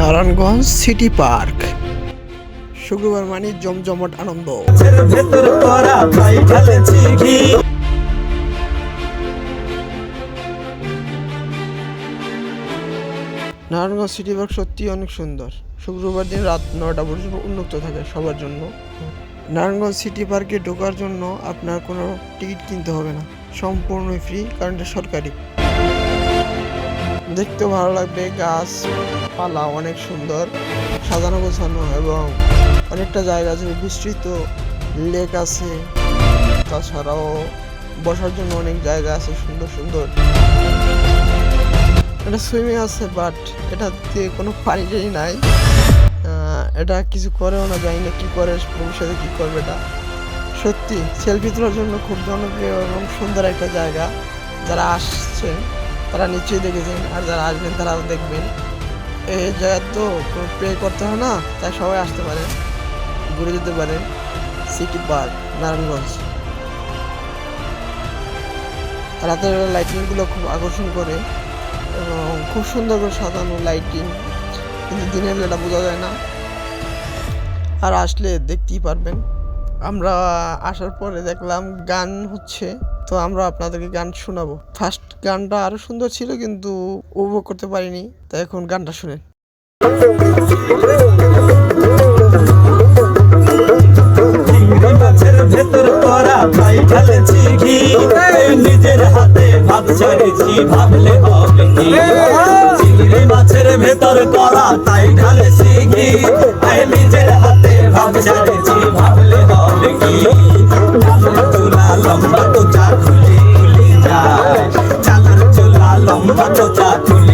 Narayanganj city park. শুক্রবার মানে জমজমাট আনন্দ। নারায়ণগঞ্জ সিটি পার্ক সত্যি অনেক সুন্দর। শুক্রবার দিন রাত নটা পর্যন্ত উন্মুক্ত থাকে সবার জন্য। নারায়ণগঞ্জ সিটি পার্কে ঢোকার জন্য আপনার কোনো টিকিট কিনতে হবে না। সম্পূর্ণ ফ্রি, কারণ এটা সরকারি। দেখতেও ভালো লাগবে, গাছ, পালা অনেক সুন্দর, সাজানো গোছানো এবং অনেকটা জায়গা আছে, বিস্তৃত লেক আছে। তাছাড়াও বসার জন্য অনেক জায়গা আছে, সুন্দর সুন্দর। এটা সুইমিং আছে বাট এটাতে কোনো পানি টানি নাই। এটা কিছু করেও না, জানি না কি করে, ভবিষ্যতে কি করবে এটা। সত্যি সেলফি তোলার জন্য খুব জনপ্রিয় এবং সুন্দর একটা জায়গা। যারা আসছেন তারা নিশ্চয়ই দেখেছেন, আর যারা আসবেন তারাও দেখবেন। এই জায়গা তো পে করতে হয় না, তাই সবাই আসতে পারে। ঘুরে যেতে পারেন সিটি পার্ক, নারায়ণগঞ্জ। রাতের বেলা লাইটিংগুলো খুব আকর্ষণ করে এবং খুব সুন্দর করে সাজানো লাইটিং কিন্তু দিনের বেলা বোঝা যায় না। আর আসলে দেখতেই পারবেন। আমরা আসার পরে দেখলাম গান হচ্ছে। তো আমরা আপনাদেরকে গান শোনাবো। ফার্স্ট গানটা আরও সুন্দর ছিল, কিন্তু উপভোগ করতে পারিনি। তো এখন গানটা শুনেন। ভেতর করা ভাই ঢালেছি ঘি। নিজের হাতে ভাব ছাড়েছি ভাবলে হবে কি? চিংড়ি মাছের ভেতর করা তাই ঢালেছি ঘি। খুলি খুলি যায় চালার চুলা লম্বা চোচা খুলি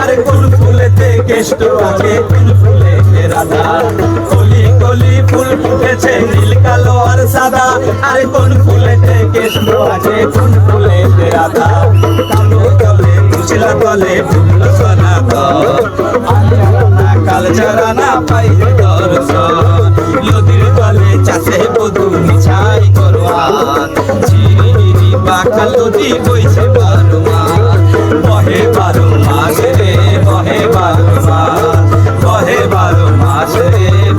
আরে কোন ফুলেতে কেষ্ট আছে কোন ফুলে রাধা? কলি কলি ফুল ফুটেছে নীল, কালো আর সাদা। আরে কোন ফুলেতে কেষ্ট আছে কোন ফুলে রাধা? কালো তলে মুছিলা তলে ফুল সোনা তো কাল চারা না পাই দর্শন, নদীর তলে চাষে বধু মিছাই করো ঝিরি বাঁকা নদী বইছে বারো মাস বহে বারো আসরে